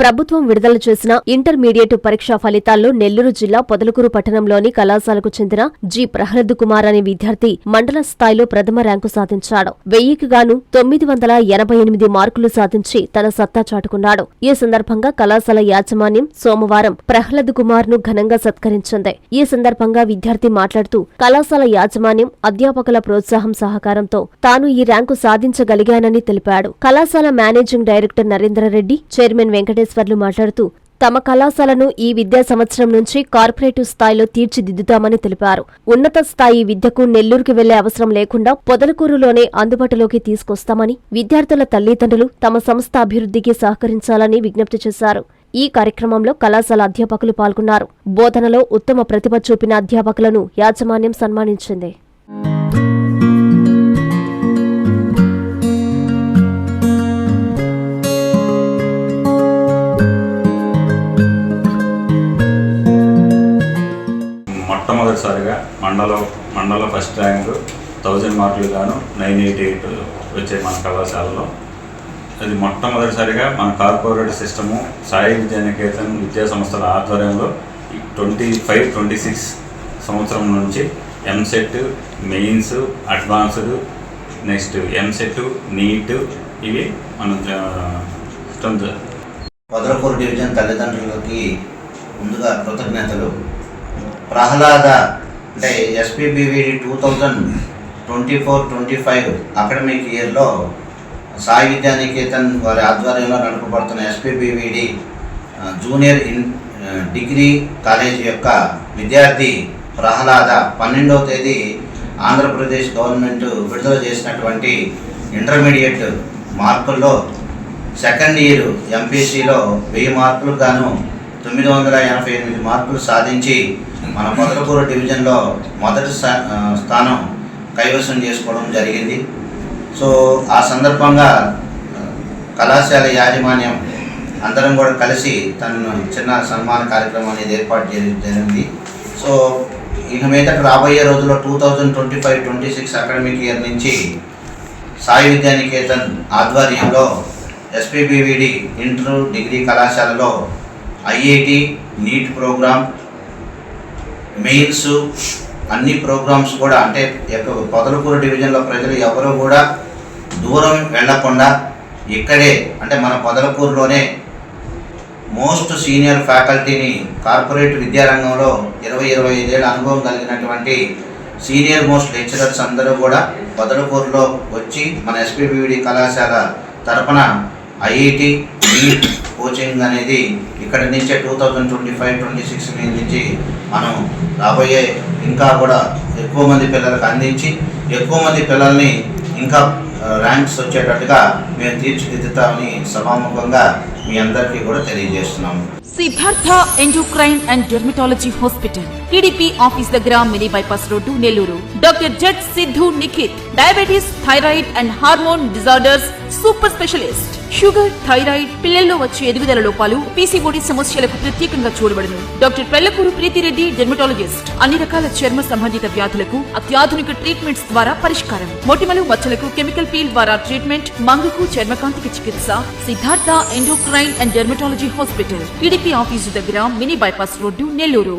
ప్రభుత్వం విడుదల చేసిన ఇంటర్మీడియట్ పరీక్షా ఫలితాల్లో నెల్లూరు జిల్లా పొదలకూరు పట్టణంలోని కళాశాలకు చెందిన జి. ప్రహ్లద్ కుమార్ అనే విద్యార్థి మండల స్థాయిలో ప్రథమ ర్యాంకు సాధించాడు. వెయ్యికి గాను తొమ్మిది వందల ఎనభై ఎనిమిది మార్కులు సాధించి తన సత్తా చాటుకున్నాడు. ఈ సందర్భంగా కళాశాల యాజమాన్యం సోమవారం ప్రహ్లద్ కుమార్ను ఘనంగా సత్కరించింది. ఈ సందర్భంగా విద్యార్థి మాట్లాడుతూ కళాశాల యాజమాన్యం అధ్యాపకుల ప్రోత్సాహం సహకారంతో తాను ఈ ర్యాంకు సాధించగలిగానని తెలిపాడు. కళాశాల managing director Narendrareddy chairman Venkateswarlu మాట్లాడుతూ తమ కళాశాలను ఈ విద్యా సంవత్సరం నుంచి కార్పొరేటివ్ స్థాయిలో తీర్చిదిద్దుతామని తెలిపారు. ఉన్నత స్థాయి విద్యకు నెల్లూరుకి వెళ్ళే అవసరం లేకుండా పొదలకూరులోనే అందుబాటులోకి తీసుకొస్తామని విద్యార్థుల తల్లిదండ్రులు తమ సంస్థ అభివృద్ధికి సహకరించాలని విజ్ఞప్తి చేశారు. ఈ కార్యక్రమంలో కళాశాల అధ్యాపకులు పాల్గొన్నారు. బోధనలో ఉత్తమ ప్రతిభ చూపిన అధ్యాపకులను యాజమాన్యం సన్మానించింది. మొట్టమొదటిసారిగా మండలం మండల ఫస్ట్ ర్యాంకు థౌజండ్ మార్కులు గాను నైన్ ఎయిటీ ఎయిట్ వచ్చే మన కళాశాలలో. అది మొట్టమొదటిసారిగా మన కార్పొరేట్ సిస్టము సాయి విద్యానికేతన్ విద్యా సంస్థల ఆధ్వర్యంలో ట్వంటీ ఫైవ్ ట్వంటీ సిక్స్ సంవత్సరం నుంచి EAMCET mains advanced next EAMCET NEET ఇవి మన సిస్టమ్ వదలకూరు డివిజన్ తల్లిదండ్రులకి ముందుగా కృతజ్ఞతలు. ప్రహ్లాద అంటే SPBVD two thousand twenty four twenty five academic ఇయర్లో సాయి విద్యానికేతన్ వారి ఆధ్వర్యంలో నడపబడుతున్న SPBVD junior in degree college యొక్క విద్యార్థి ప్రహ్లాద పన్నెండవ తేదీ ఆంధ్రప్రదేశ్ గవర్నమెంట్ విడుదల చేసినటువంటి ఇంటర్మీడియట్ మార్కుల్లో సెకండ్ ఇయర్ ఎంపీసీలో వెయ్యి మార్కులు గాను తొమ్మిది వందల ఎనభై ఎనిమిది మార్కులు సాధించి మన పొదలకూరు డివిజన్లో మొదటి స్థా- స్థానం కైవసం చేసుకోవడం జరిగింది. సో ఆ సందర్భంగా కళాశాల యాజమాన్యం అందరం కూడా కలిసి తనను చిన్న సన్మాన కార్యక్రమం అనేది ఏర్పాటు జరిగింది. సో ఇక మీద రాబోయే రోజుల్లో two thousand twenty five twenty six academic year నుంచి సాయి విద్యానికేతన్ ఆధ్వర్యంలో ఎస్పీబీవీడి ఇంటర్ డిగ్రీ కళాశాలలో ఐఐటి నీట్ ప్రోగ్రామ్ మెయిల్స్ అన్ని ప్రోగ్రామ్స్ కూడా అంటే పొదలకూరు డివిజన్లో ప్రజలు ఎవరు కూడా దూరం వెళ్ళకుండా ఇక్కడే అంటే మన పొదలకూరులోనే మోస్ట్ సీనియర్ ఫ్యాకల్టీని కార్పొరేట్ విద్యారంగంలో ఇరవై ఇరవై ఐదేళ్ళ అనుభవం కలిగినటువంటి సీనియర్ మోస్ట్ లెక్చరర్స్ అందరూ కూడా పొదలకూరులో వచ్చి మన ఎస్పీబీడి కళాశాల తరపున ఐఐటి నీట్ కోచింగ్ అనేది ఇక్కడ నుంచే two thousand twenty five twenty six నుంచి మనం రాబోయే ఇంకా కూడా ఎక్కువ మంది పిల్లలకు అందించి ఎక్కువ మంది పిల్లల్ని ఇంకా ర్యాంక్స్ వచ్చేటట్టుగా మేము తీర్చిదిద్దుతామని సభాముఖంగా మీ అందరికీ కూడా తెలియజేస్తున్నాము Siddhartha endocrine and dermatology hospital TDP office దగ్గర mini bypass road Nellore. Doctor Z Siddhu Nikhit diabetes thyroid and hormone disorders super specialist sugar thyroid పిల్లల్లో వచ్చే ఎదుగుదల లోపాలు పీసీఓడి సమస్యలకు ప్రత్యేకంగా చూడబడును. డాక్టర్ పెళ్ళకూరు ప్రీతిరెడ్డి డెర్మటాలజిస్ట్ అన్ని రకాల చర్మ సంబంధిత వ్యాధులకు అత్యాధునిక ట్రీట్మెంట్స్ ద్వారా పరిష్కారం. మొటిమలు మచ్చలకు కెమికల్ పీల్ ద్వారా ట్రీట్మెంట్ మంగకు చర్మకాంతికి చికిత్స Siddhartha endocrine and dermatology hospital TDP office దగ్గర mini bypass road Nellore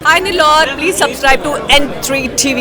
Hi Nilor, please subscribe to N3 TV.